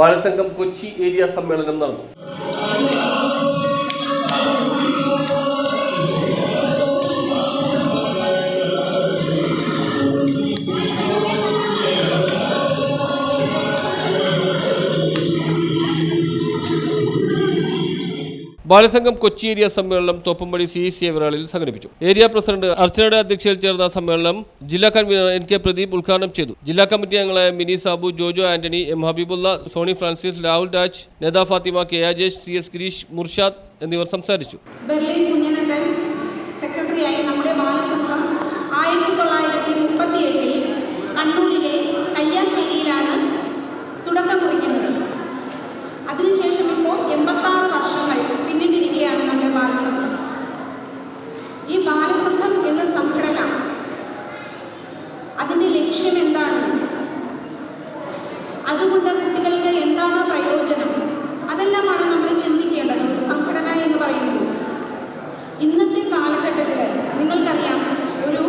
Balasangham Kochi area സമ്മേളനം നടന്നു. Balasangham Kochi area സമ്മേളനം തോപ്പമ്പടി സി സി എവറാളിൽ സംഘടിപ്പിച്ചു. ഏരിയ പ്രസിഡന്റ് അർച്ചനയുടെ അധ്യക്ഷതയിൽ ചേർന്ന സമ്മേളനം ജില്ലാ കൺവീനർ എൻ കെ പ്രദീപ് ഉദ്ഘാടനം ചെയ്തു. ജില്ലാ കമ്മിറ്റി അംഗങ്ങളായ Mini Sabu Jojo Antony M Habibulla Sony Francis Rahul Raj Netha Fathima K Ajesh C S Girish Murshad എന്നിവർ സംസാരിച്ചു. ഈ ബാലസംഘം എന്ന സംഘടന അതിന്റെ ലക്ഷ്യം എന്താണ്? അതുകൊണ്ട് കുട്ടികൾക്ക് എന്താണ് പ്രയോജനം? അതെല്ലാമാണ് നമ്മൾ ചിന്തിക്കേണ്ടത് ഒരു സംഘടന എന്ന് പറയുന്നത്. ഇന്നത്തെ കാലഘട്ടത്തിൽ നിങ്ങൾക്കറിയാം ഒരു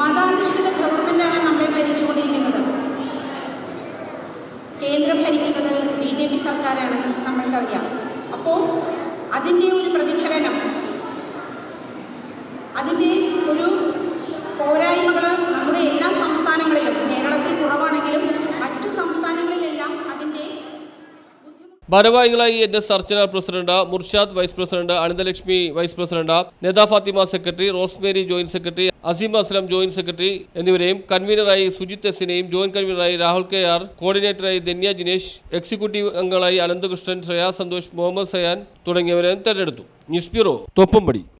മതാധിഷ്ഠിത ഗവൺമെന്റാണ് നമ്മളെ ഭരിച്ചുകൊണ്ടിരിക്കുന്നത്. കേന്ദ്രം ഭരിക്കുന്നത് ബി ജെ പി സർക്കാരാണെന്ന് നമ്മൾക്കറിയാം. അപ്പോൾ അതിന്റെ ഒരു പ്രതിഫലനം അതിന്റെ ഒരു പോരായ്മകൾ നമ്മുടെ എല്ലാ സംസ്ഥാനങ്ങളിലും കേരളത്തിൽ കുറവാണെങ്കിലും മറ്റു സംസ്ഥാനങ്ങളിലെല്ലാം അതിന്റെ ഭാരവാഹികളായി N S Archana president Murshad vice president Ananthalakshmi vice president Netha Fathima secretary Rosemary joint secretary Aseem Aslam joint secretary എന്നിവരെയും കൺവീനറായി സുജിത് എസിനെയും ജോയിന്റ് കൺവീനറായി രാഹുൽ കെ ആർ കോർഡിനേറ്ററായി ധന്യ ജിനേഷ് എക്സിക്യൂട്ടീവ് അംഗങ്ങളായി അനന്തകൃഷ്ണൻ ശ്രേയാ സന്തോഷ് മുഹമ്മദ് സയാൻ തുടങ്ങിയവരെ തെരഞ്ഞെടുത്തു. News bureau. തോപ്പമ്പടി